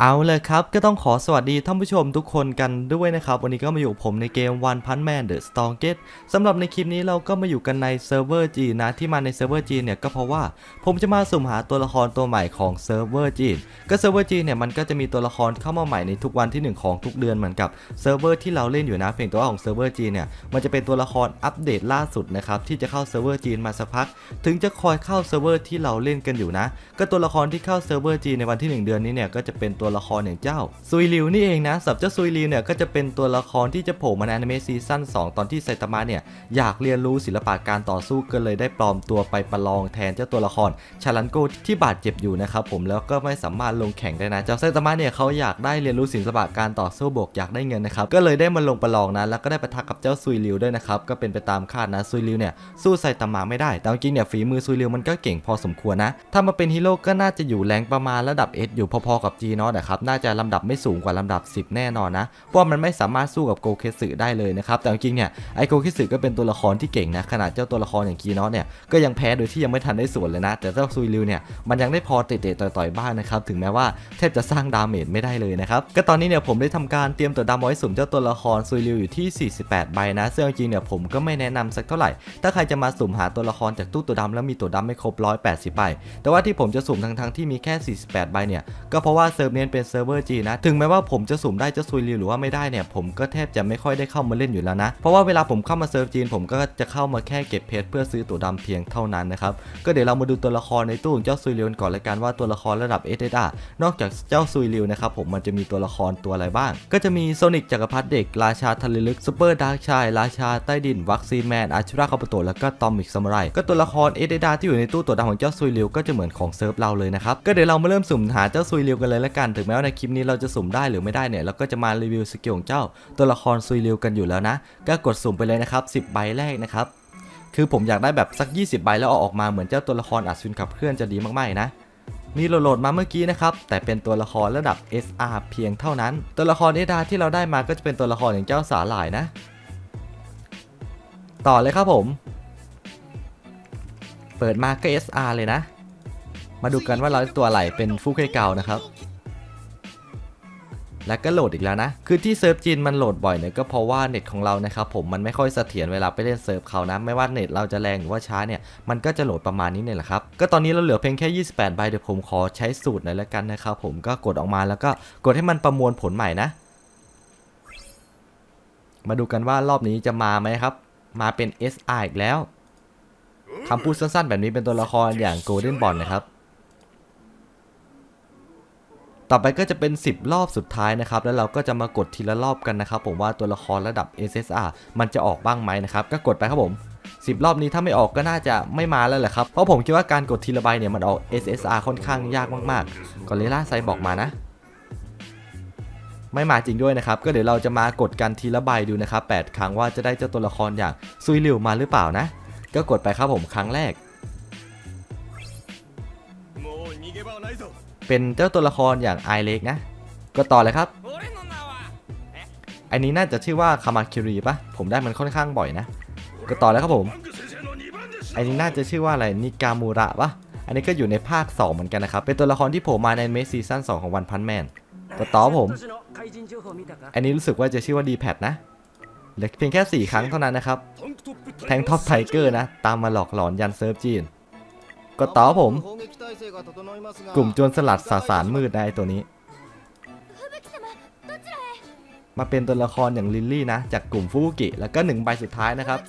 เอาเลยครับ ก็ต้องขอสวัสดีท่านผู้ชมทุกคนกันด้วยนะครับ วันนี้ก็มาอยู่กับผมในเกม One Punch Man The Strongest สำหรับในคลิปนี้เราก็มาอยู่กันในเซิร์ฟเวอร์จีนนะ ที่มาในเซิร์ฟเวอร์จีนเนี่ยก็เพราะว่าผมจะมาสุ่มหาตัวละครตัวใหม่ของเซิร์ฟเวอร์จีนก็เซิร์ฟเวอร์จีนเนี่ยมันก็จะมีตัวละครเข้ามาใหม่ในทุกวันที่หนึ่งของทุกเดือนเหมือนกับเซิร์ฟเวอร์ที่เราเล่นอยู่นะเพียงแต่ว่าของเซิร์ฟเวอร์จีนเนี่ยมันจะเป็นตัวละครอัปเดตล่าสุดนะครับที่จะเข้าเซิร์ฟเวอร์จีนมาสักพัก ถึงจะคอยเข้าเซิร์ฟเวอร์ที่เราเล่นกันอยู่นะ ก็ตัวละครที่เข้าเซิร์ฟเวอร์จีนในวันที่ 1 เดือนนี้เนี่ยก็จะเป็นตัวละครอย่างเจ้าซุยริวนี่เองนะสับเจ้าซุยริวเนี่ยก็จะเป็นตัวละครที่จะโผล่มาในอนิเมะซีซั่น2 ตอนที่ไซตามะเนี่ยอยากเรียนรู้ศิลปะการต่อสู้ก็เลยได้ปลอมตัวไปประลองแทนเจ้าตัวละครชาลันโกที่บาดเจ็บอยู่นะครับผมแล้วก็ไม่สามารถลงแข่งได้นะ เจ้าไซตามะเนี่ยเขาอยากได้เรียนรู้ศิลปะการต่อสู้บวกอยากได้เงินนะครับก็เลยได้มาลงประลองนะแล้วก็ได้ปะทะกับเจ้าซุยริวด้วยนะครับก็เป็นไปตามคาดนะซุยริวเนี่ยสู้ไซตามะไม่ได้แต่จริงเนี่ยฝีมือซุยริวมันก็เก่งพอสมควรนะถ้ามาเป็นฮีโร่ก็น่าจะอยู่แรงประมาณระดับ S อยู่พอๆกับ G เนาะนะครับน่าจะลำดับไม่สูงกว่าลำดับ 10 แน่นอนนะเพราะว่ามันไม่สามารถสู้กับโกเคสึได้เลยนะครับแต่จริงเนี่ยไอโกเคสึก็เป็นตัวละครที่เก่งนะขนาดเจ้าตัวละครอย่างกีนาะเนี่ยก็ยังแพ้โดยที่ยังไม่ทันได้ส่วนเลยนะ แต่เจ้าซุยริวเนี่ยมันยังได้พอเตะๆต่อยๆบ้างนะครับถึงแม้ว่าแทบจะสร้างดาเมจไม่ได้เลยนะครับก็ตอนนี้เนี่ยผมได้ทำการเตรียมตัวดำเอาไว้สุ่มเจ้าตัวละครซุยริวอยู่ที่ 48 ใบนะซึ่งจริงเนี่ยผมก็ไม่แนะนำสักเท่าไหร่ ถ้าใครจะมาสุ่มหาตัวละครจากตู้ตัวดำแล้วมีตัวดำไม่ครบ 180ใบแต่ว่าที่ผมจะสุ่มทั้งๆที่มีแค่ 48 ใบเนี่ยก็เพราะว่าเซิร์ฟเนีเป็นเซิร์ฟเวอร์จีนะ ถึงแม้ว่าผมจะสุ่มได้จะซุยริวหรือว่าไม่ได้เนี่ย ผมก็แทบจะไม่ค่อยได้เข้ามาเล่นอยู่แล้วนะ เพราะว่าเวลาผมเข้ามาเซิร์ฟจีน ผมก็จะเข้ามาแค่เก็บเพชรเพื่อซื้อตัวดำเพียงเท่านั้นนะครับ ก็เดี๋ยวเรามาดูตัวละครในตู้ของเจ้าซุยริวกันก่อนเลยกันว่าตัวละครระดับ s s r นอกจากเจ้าซุยริวนะครับผมมันจะมีตัวละครตัวอะไรบ้าง ก็จะมีโซนิกจักรพรรดิเด็กราชาทะเลลึกซูเปอร์ดาร์กชายราชาใต้ดินวัคซีแมนอาชูราคาปโตแล้วก็ตอมิกซามูไรก็ตัวละครเอเดดาที่อยู่ในตู้ตัวดำของเจ้าซุยริวก็จะเหมือนของเซิร์ฟเราเลยนะครับก็เดี๋ยวเรามาเริ่มสุ่มหาเจ้าซุยริวกันเลยละกันถึงแม้ว่าในคลิปนี้เราจะสุ่มได้หรือไม่ได้เนี่ยเราก็จะมารีวิวสกิลของเจ้า ตัวละครซุยเริวกันอยู่แล้วนะ ก็กดสุ่มไปเลยนะครับ10ใบแรกนะครับคือผมอยากได้แบบสัก 20 ใบแล้วเอาออกมาเหมือนเจ้าตัวละครอัศวินขับเคลื่อนจะดีมากๆนะนี่โหลดมาเมื่อกี้นะครับ แต่เป็นตัวละครระดับ SR เพียงเท่านั้น ตัวละคร SR ที่เราได้มาก็จะเป็นตัวละครอย่างเจ้าสาหร่ายนะ ต่อเลยครับผม เปิดมาก็ SR เลยนะ มาดูกันว่าเราตัวอะไรเป็นฟูเคเก่านะครับ แล้วก็โหลดอีกแล้วนะ คือที่เซิร์ฟจีนมันโหลดบ่อยเนี่ยก็เพราะว่าเน็ตของเรานะครับผมมันไม่ค่อยเสถียรเวลาไปเล่นเซิร์ฟเขานะไม่ว่าเน็ตเราจะแรงหรือว่าช้าเนี่ยมันก็จะโหลดประมาณนี้เนี่ยแหละครับก็ตอนนี้เราเหลือเพียงแค่ 28 ใบเดี๋ยวผมขอใช้สูตรหน่อยละกันนะครับผมก็กดออกมาแล้วก็กดให้มันประมวลผลใหม่นะ มาดูกันว่ารอบนี้จะมาไหมครับ มาเป็น SR อีกแล้วคำพูดสั้นๆ แบบนี้เป็นตัวละครอย่าง Golden Bond นะครับ ต่อไปก็จะเป็น 10 รอบสุดท้ายนะครับ แล้วเราก็จะมากดทีละรอบกันนะครับ ผมว่าตัวละครระดับ SSR มันจะออกบ้างไหมนะครับ ก็กดไปครับผม10 รอบนี้ถ้าไม่ออกก็น่าจะไม่มาแล้วแหละครับ เพราะผมคิดว่าการกดทีละใบเนี่ยมันออก SSR ค่อนข้างยากมากๆก่อริลล่าไซบอกมานะ ไม่มาจริงด้วยนะครับ ก็เดี๋ยวเราจะมากดกันทีละใบดูนะครับ 8 ครั้งว่าจะได้เจ้าตัวละครอย่างซุยหลิวมาหรือเปล่านะ ก็กดไปครับผมครั้งแรก เป็นเจ้าตัวละครอย่างไอเล็กนะ ก็ต่อเลยครับ อันนี้น่าจะชื่อว่าคามาคิรีปะผมได้มันค่อนข้างบ่อยนะ ก็ต่อแล้วครับผม อันนี้น่าจะชื่อว่าอะไรนิกามูระปะอันนี้ก็อยู่ในภาค 2 เหมือนกันนะครับ เป็นตัวละครที่โผล่มาในเมสซีซั่น2ของวันพันแมนก็ต่อผม อันนี้รู้สึกว่าจะชื่อว่าดีแพดนะเลือเพียงแค่ 4 ครั้งเท่านั้นนะครับ แทงท็อปไทเกอร์นะ ตามมาหลอกหลอนยันเซิร์ฟจีน ก็ต่อผม กลุ่มโจรสลัดสาสารมืดนะไอตัวนี้ มาเป็นตัวละครอย่างลิลลี่นะ จากกลุ่มฟูกุกิ แล้วก็หนึ่งใบสุดท้ายนะครับ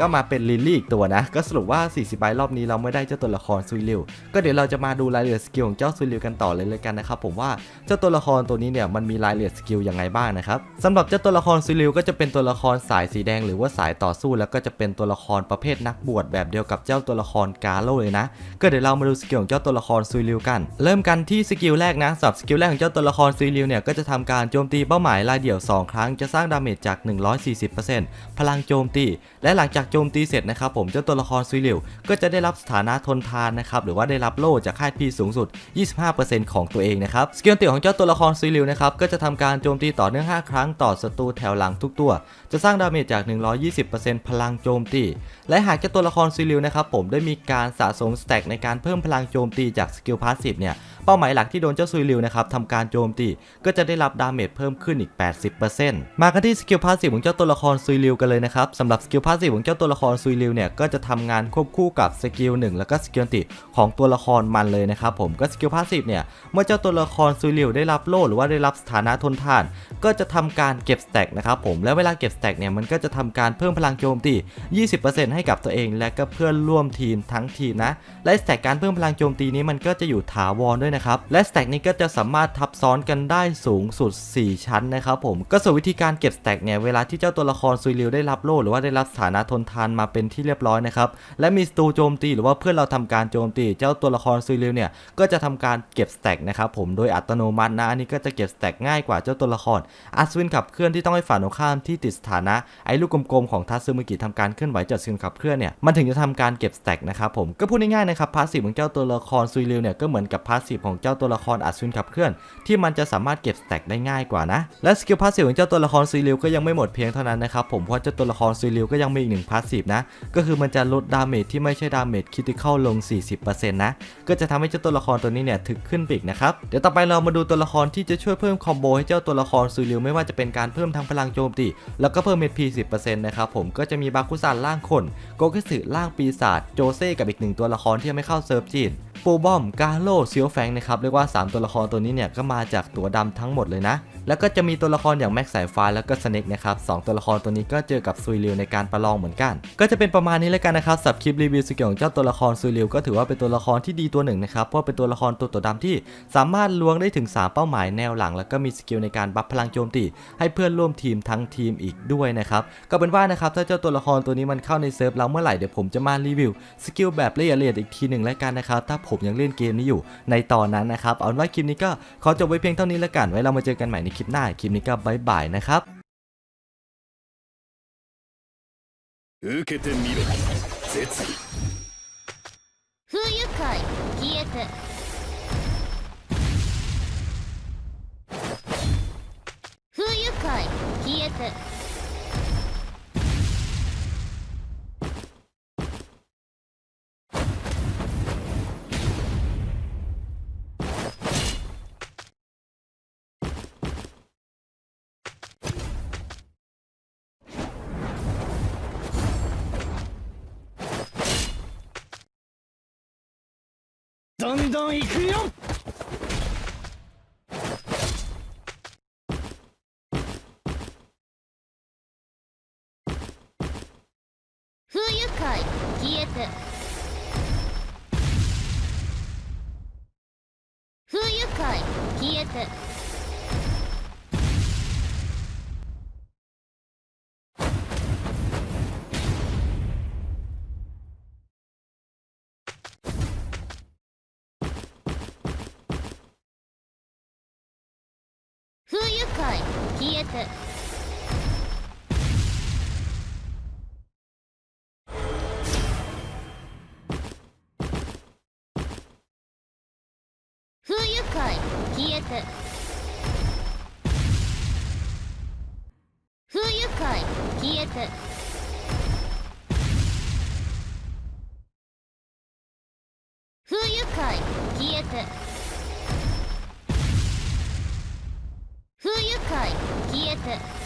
ก็มาเป็นลิลลี่อีกตัวนะ ก็สรุปว่า 40ใบรอบนี้เราไม่ได้เจ้าตัวละครซุยริวก็เดี๋ยวเราจะมาดูรายละเอียดสกิลของเจ้าซุยริวกันต่อเลยเลยกันนะครับผมว่าเจ้าตัวละครตัวนี้เนี่ยมันมีรายละเอียดสกิลยังไงบ้างนะครับสำหรับเจ้าตัวละครซุยริวก็จะเป็นตัวละครสายสีแดง หรือว่าสายต่อสู้แล้วก็จะเป็นตัวละครประเภทนักบวชแบบเดียวกับเจ้าตัวละครกาโรเลยนะ ก็เดี๋ยวเรามาดูสกิลของเจ้าตัวละครซุยริวกัน เริ่มกันที่สกิลแรกนะสำหรับสกิลแรกของเจ้าตัวละครซุยริวเนี่ยก็จะทำการโจมตีเป้าหมายรายเดี่ยว 2 ครั้งจะสร้างดาเมจจาก 140%พลังโจมตี และหลังจากโจมตีเสร็จนะครับผมเจ้าตัวละครซุยริวก็จะได้รับสถานะทนทานนะครับหรือว่าได้รับโล่จากค่ายพีสูงสุด 25%ของตัวเองนะครับสกิลติของเจ้าตัวละครซุยริวนะครับก็จะทำการโจมตีต่อเนื่อง 5 ครั้งต่อศัตรูแถวหลังทุกตัว จะสร้างดาเมจจาก 120%พลังโจมตี และหากเจ้าตัวละครซิลิวนะครับผมได้มีการสะสมสแต็กในการเพิ่มพลังโจมตีจากสกิลพาสซีฟเนี่ยเป้าหมายหลักที่โดนเจ้าซุยริวนะครับทำการโจมตีก็จะได้รับดาเมจเพิ่มขึ้นอีก 80%มากันที่สกิลพาสซีฟของเจ้าตัวละครซุยริวกันเลยนะครับสำหรับสกิลพาสซีฟของเจ้าตัวละครซุยริวเนี่ยก็จะทำงานควบคู่กับสกิล1แล้วก็สกิลติของตัวละครมันเลยนะครับผมก็สกิลพาสซีฟเนี่ยเมื่อเจ้าตัวละครซุยริวได้รับโล่หรือว่าได้รับสถานะทนทาน ก็จะทำการเก็บสแต็กนะครับผมและเวลาเก็บสแต็กเนี่ยมันก็จะทำการเพิ่มพลังโจมตี 20%ให้กับตัวเองและก็เพื่อนร่วมทีมทั้งทีมนะและสแต็กการเพิ่มพลังโจมตีนี้มันก็จะอยู่ถาวรด้วยนะครับ และสแต็กนี้ก็จะสามารถทับซ้อนกันได้สูงสุด 4 ชั้นนะครับผมก็ส่วนวิธีการเก็บสแต็กเนี่ยเวลาที่เจ้าตัวละครซุยริวได้รับโล่หรือว่าได้รับสถานะทนทานมาเป็นที่เรียบร้อยนะครับและมีศัตรูโจมตีหรือว่าเพื่อนเราทำการโจมตีเจ้าตัวละครซุยริวเนี่ยก็จะทำการเก็บสแต็กนะครับผมโดยอัตโนมัตินะอันนี้ก็จะเก็บสแต็กง่ายกว่าเจ้าตัวละครอัศวินขับเคลื่อนที่ต้องให้ฝ่ายตรงข้ามที่ติดสถานะไอ้ลูกกลมๆของทัตซึมุกิทำการเคลื่อนไหวจากซินขับเคลื่อนเนี่ยมันถึงจะทำการเก็บสแต็กนะครับผมก็พูดง่ายๆนะครับพาสซีฟของเจ้าตัวละครซุยริวเนี่ยก็เหมือนกับพาสซีฟของเจ้าตัวละครอัศวินขับเคลื่อน ที่มันจะสามารถเก็บสแต็กได้ง่ายกว่านะ และสกิลพาสซีฟของเจ้าตัวละครซุยริวก็ยังไม่หมดเพียงเท่านั้นนะครับผมเพราะเจ้าตัวละครซุยริวก็ยังมีอีกหนึ่งพาสซีฟนะก็คือมันจะลดดาเมจที่ไม่ใช่ดาเมจคิติคอลลง 40%นะก็จะทำให้เจ้าตัวละครตัวนี้เนี่ยถึกขึ้นปีกนะครับเดี๋ยวต่อไปเรามาดูตัวละครที่จะช่วยเพิ่มคอมโบให้เจ้าตัวละครซุยริวไม่ว่าจะเป็นการเพิ่มทั้งพลังโจมตีแล้วก็เพิ่มเมพี10%นะครับผมก็จะมีบาคุซันล่างคนโกกิสึล่างปีศาจโจเซ่กับอีกหนึ่งตัวละครที่ยังไม่เข้าเซิร์ฟจีน ปูบอม กาโลเซียวแฟงนะครับ เรียกว่า 3 ตัวละครตัวนี้เนี่ยก็มาจากตัวดำทั้งหมดเลยนะ แล้วก็จะมีตัวละครอย่างแม็กสายฟ้าแล้วก็สเน็กนะครับสองตัวละครตัวนี้ก็เจอกับซุยริวในการประลองเหมือนกัน ก็จะเป็นประมาณนี้เลยกันนะครับสับคลิปรีวิวสกิลของเจ้าตัวละครซุยริวก็ถือว่าเป็นตัวละครที่ดีตัวหนึ่งนะครับเพราะเป็นตัวละครตัวตัวดำที่สามารถล้วงได้ถึง 3 เป้าหมายแนวหลัง แล้วก็มีสกิลในการบัฟพลังโจมตีให้เพื่อนร่วมทีมทั้งทีมอีกด้วยนะครับก็เป็นว่านะครับถ้าเจ้าตัวละครตัวนี้มันเข้าในเซิร์ฟเราเมื่อไหร่เดี๋ยวผมจะมารีวิวสกิลแบบละเอียดอีกทีหนึ่งแล้วกันนะครับถ้าผมยังเล่นเกมนี้อยู่ในตอนนั้นนะครับเอาเป็นว่าคลิปนี้ก็ขอจบไว้เพียงเท่านี้แล้วกันไว้เรามาเจอกันใหม่ในคลิปหน้า คลิปนี้ก็บ๊ายบายนะครับ 受けてみろ絶意不愉快消えて不愉快消えて どんどん行くよ。不愉快。消えて。不愉快。消えて。愉快消えて。不愉快消えて。不愉快消えて。不愉快消えて。不愉快消えて。